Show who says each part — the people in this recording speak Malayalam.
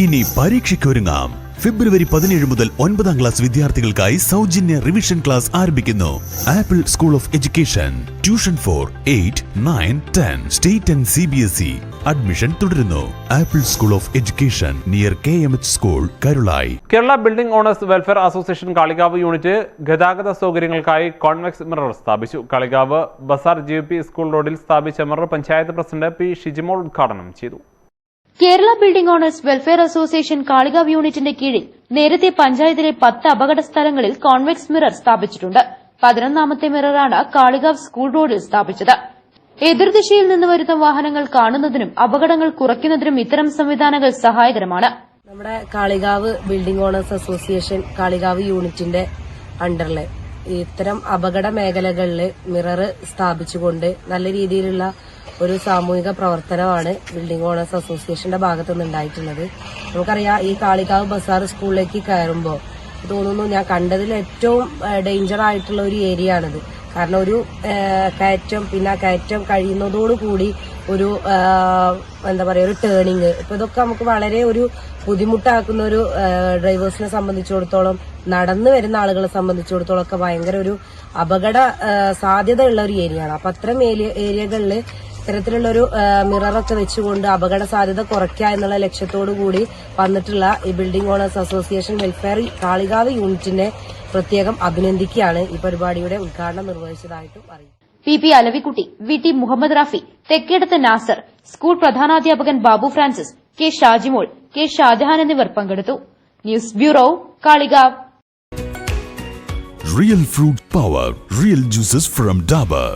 Speaker 1: ഇനി പരീക്ഷയ്ക്കൊരുങ്ങാം. ഫെബ്രുവരി പതിനേഴ് മുതൽ ഒൻപതാം ക്ലാസ് വിദ്യാർത്ഥികൾക്കായി സൗജന്യ റിവിഷൻ ക്ലാസ് ആരംഭിക്കുന്നു. Apple school of education tuition four eight nine ten state and C B S E admission തുടരുന്നു. Apple school of education near K M H school Karulai
Speaker 2: Kerala building owners welfare association Kalikavu unit ഗതാഗത സൗകര്യങ്ങൾക്കായി കോൺവെക്സ് മിറർ സ്ഥാപിച്ചു. കാളികാവ് ബസാർ ജി സ്കൂൾ റോഡിൽ സ്ഥാപിച്ച mirror panchayat president P Shijimol ഉദ്ഘാടനം ചെയ്തു.
Speaker 3: Kerala building owners welfare association Kalikavu യൂണിറ്റിന്റെ കീഴിൽ നേരത്തെ പഞ്ചായത്തിലെ പത്ത് അപകട സ്ഥലങ്ങളിൽ കോൺവെക്സ് മിറർ സ്ഥാപിച്ചിട്ടുണ്ട്. പതിനൊന്നാമത്തെ മിററാണ് കാളികാവ് സ്കൂൾ റോഡിൽ സ്ഥാപിച്ചത്. എതിർദിശയിൽ നിന്ന് വരുന്ന വാഹനങ്ങൾ കാണുന്നതിനും അപകടങ്ങൾ കുറയ്ക്കുന്നതിനും ഇത്തരം സംവിധാനങ്ങൾ സഹായകരമാണ്.
Speaker 4: നമ്മുടെ Kalikavu building owners association Kalikavu യൂണിറ്റിന്റെ അണ്ടറിൽ ഇത്തരം അപകട മേഖലകളിൽ മിറർ സ്ഥാപിച്ചുകൊണ്ട് നല്ല രീതിയിലുള്ള ഒരു സാമൂഹിക പ്രവർത്തനമാണ് ബിൽഡിംഗ് ഓണേഴ്സ് അസോസിയേഷന്റെ ഭാഗത്തു നിന്നുണ്ടായിട്ടുള്ളത്. നമുക്കറിയാം ഈ കാളികാവ് ബസാർ സ്കൂളിലേക്ക് കയറുമ്പോൾ തോന്നുന്നു ഞാൻ കണ്ടതിൽ ഏറ്റവും ഡേഞ്ചർ ആയിട്ടുള്ള ഒരു ഏരിയ ആണിത്. കാരണം ഒരു കയറ്റം പിന്നെ ആ കയറ്റം കഴിയുന്നതോടുകൂടി ഒരു എന്താ പറയുക ഒരു ടേണിങ് ഇപ്പൊ ഇതൊക്കെ നമുക്ക് വളരെ ഒരു ബുദ്ധിമുട്ടാക്കുന്ന ഒരു ഡ്രൈവേഴ്സിനെ സംബന്ധിച്ചിടത്തോളം നടന്നു വരുന്ന ആളുകളെ സംബന്ധിച്ചിടത്തോളം ഒക്കെ ഭയങ്കര ഒരു അപകട സാധ്യതയുള്ള ഒരു ഏരിയയാണ് അപ്പൊ അത്തരം ഏരിയകളിൽ ഇത്തരത്തിലുള്ള ഒരു മിററൊക്കെ വെച്ചുകൊണ്ട് അപകട സാധ്യത കുറയ്ക്കുക എന്നുള്ള ലക്ഷ്യത്തോടു കൂടി വന്നിട്ടുള്ള ഈ building owners association welfare Kalikavu യൂണിറ്റിനെ പ്രത്യേകം അഭിനന്ദിക്കുകയാണ്. ഈ പരിപാടിയുടെ ഉദ്ഘാടനം നിർവഹിച്ചതായിട്ടും അറിയിച്ചു
Speaker 3: P P Alavikutty V T Muhammad Rafi Thekkedath Nasar school പ്രധാനാധ്യാപകൻ Babu Francis K Shajimol K Shajahan എന്നിവർ പങ്കെടുത്തു. News bureau Kalikavu.
Speaker 1: Real fruit power real juices from Dabur